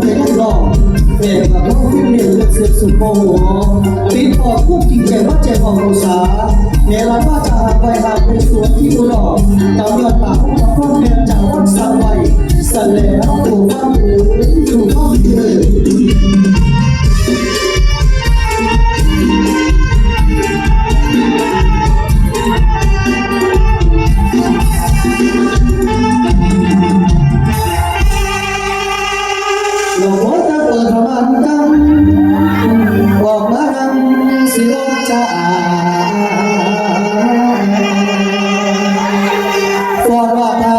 เป็นหลอกแต่กับน้องที่เลียนเลือกเสือสุดหัวหตีปอบควบจริงใจว่าใจของโรสาเลรว่าจะหาไปหาไปสวนที่อุดรตามยอดป่าของพรอพุทธจากวัดสาไวสแล้วตัวฟัง 不好